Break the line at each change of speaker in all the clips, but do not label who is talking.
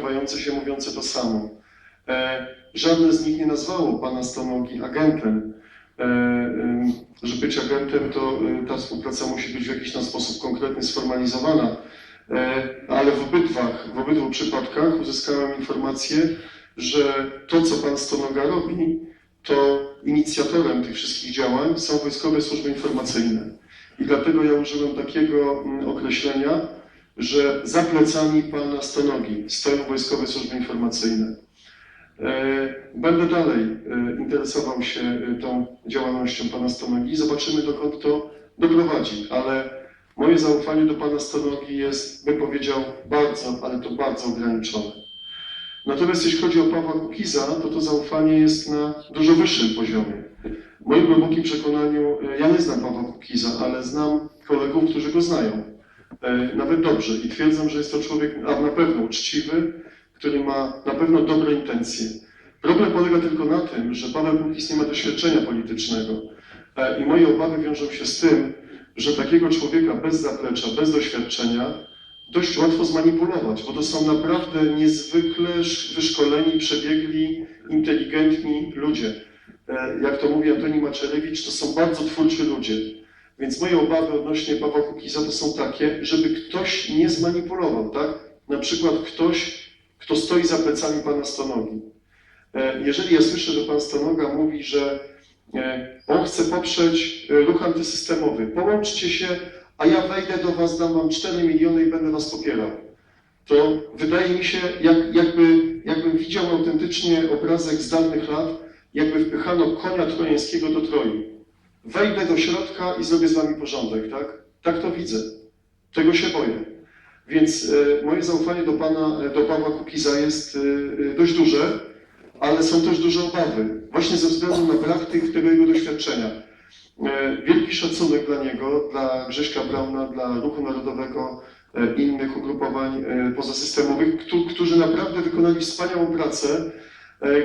pokrywające się, mówiące to samo. E, Żadne z nich nie nazwało pana Stonogi agentem. E, em, Że być agentem, to e, ta współpraca musi być w jakiś tam sposób konkretny, sformalizowana. E, Ale w obydwach, w obydwu przypadkach uzyskałem informację, że to, co pan Stonoga robi, to inicjatorem tych wszystkich działań są wojskowe służby informacyjne. I dlatego ja użyłem takiego mm, określenia, że za plecami pana Stonogi stoją wojskowe służby informacyjne. E, Będę dalej e, interesował się e, tą działalnością pana Stonogi i zobaczymy, dokąd to doprowadzi. Ale moje zaufanie do pana Stonogi jest, bym powiedział, bardzo, ale to bardzo ograniczone. Natomiast jeśli chodzi o Pawła Kukiza, to to zaufanie jest na dużo wyższym poziomie. W moim głębokim przekonaniu, ja nie znam Pawła Kukiza, ale znam kolegów, którzy go znają. E, Nawet dobrze i twierdzą, że jest to człowiek a na pewno uczciwy, który ma na pewno dobre intencje. Problem polega tylko na tym, że Paweł Kukiz nie ma doświadczenia politycznego. E, I moje obawy wiążą się z tym, że takiego człowieka bez zaplecza, bez doświadczenia dość łatwo zmanipulować, bo to są naprawdę niezwykle sz- wyszkoleni, przebiegli, inteligentni ludzie. E, Jak to mówi Antoni Maczerewicz, to są bardzo twórczy ludzie. Więc moje obawy odnośnie Pawła Kukiza to są takie, żeby ktoś nie zmanipulował, tak? Na przykład ktoś, kto stoi za plecami pana Stonogi. E, Jeżeli ja słyszę, że pan Stonoga mówi, że e, on chce poprzeć e, ruch antysystemowy, połączcie się, a ja wejdę do was, dam wam 4 miliony i będę was popierał. To wydaje mi się, jak, jakby, jakbym widział autentycznie obrazek z dawnych lat, jakby wpychano konia trojańskiego do Troi. Wejdę do środka i zrobię z wami porządek, tak? Tak to widzę. Tego się boję. Więc e, moje zaufanie do pana, e, do Pawła Kukiza jest e, dość duże, ale są też duże obawy. Właśnie ze względu na brak tych, tego jego doświadczenia. Wielki szacunek dla niego, dla Grześka Brauna, dla Ruchu Narodowego, innych ugrupowań pozasystemowych, któ- którzy naprawdę wykonali wspaniałą pracę,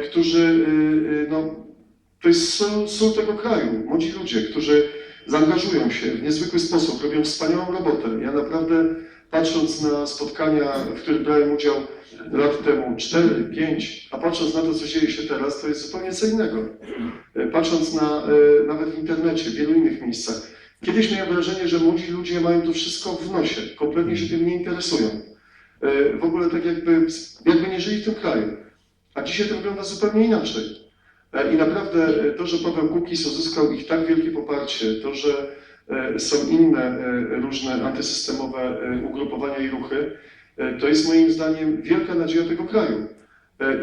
którzy, no, to jest sól tego kraju, młodzi ludzie, którzy zaangażują się w niezwykły sposób, robią wspaniałą robotę. Ja naprawdę, patrząc na spotkania, w których brałem udział lat temu, 4, 5, a patrząc na to, co dzieje się teraz, to jest zupełnie co innego. E, Patrząc na, e, nawet w internecie, w wielu innych miejscach. Kiedyś miałem wrażenie, że młodzi ludzie mają to wszystko w nosie, kompletnie się tym nie interesują. E, W ogóle tak jakby, jakby nie żyli w tym kraju. A dzisiaj to wygląda zupełnie inaczej. E, I naprawdę e, to, że Paweł Kukiz uzyskał ich tak wielkie poparcie, to, że e, są inne różne antysystemowe ugrupowania i ruchy, to jest moim zdaniem wielka nadzieja tego kraju.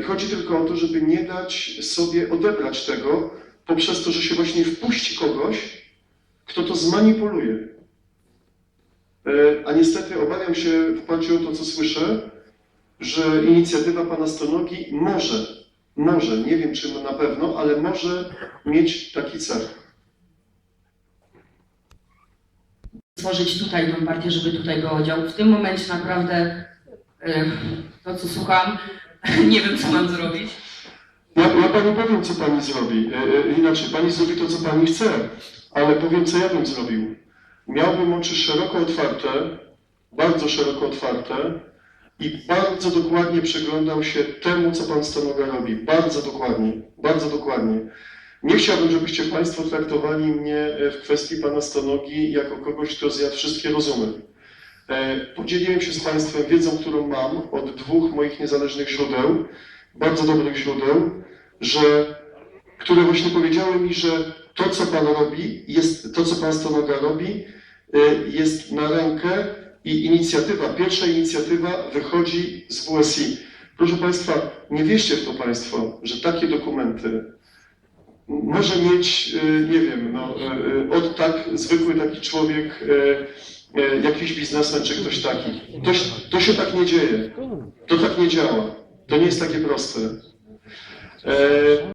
I chodzi tylko o to, żeby nie dać sobie odebrać tego poprzez to, że się właśnie wpuści kogoś, kto to zmanipuluje. A niestety obawiam się w oparciu o to, co słyszę, że inicjatywa pana Stonogi może, może, nie wiem czy na pewno, ale może mieć taki cel.
stworzyć tutaj tą partię, żeby tutaj było działo. W tym momencie naprawdę to, co słucham, nie wiem, co mam zrobić.
Ja, ja pani powiem, co pani zrobi. E, e, Inaczej, pani zrobi to, co pani chce, ale powiem, co ja bym zrobił. Miałbym oczy szeroko otwarte, bardzo szeroko otwarte i bardzo dokładnie przyglądał się temu, co pan Stanoga robi. Bardzo dokładnie, bardzo dokładnie. Nie chciałbym, żebyście Państwo traktowali mnie e, w kwestii pana Stanogi jako kogoś, kto zjadł wszystkie rozumy. E, Podzieliłem się z Państwem wiedzą, którą mam od dwóch moich niezależnych źródeł, bardzo dobrych źródeł, że, które właśnie powiedziały mi, że to, co Pan robi, jest, to, co Pan Stonoga robi, y, jest na rękę i inicjatywa, pierwsza inicjatywa wychodzi z WSI. Proszę Państwa, nie wierzcie w to Państwo, że takie dokumenty może mieć, y, nie wiem, no, y, y, od tak zwykły taki człowiek, jakiś biznesmen czy ktoś taki. To, to się tak nie dzieje. To tak nie działa. To nie jest takie proste. E,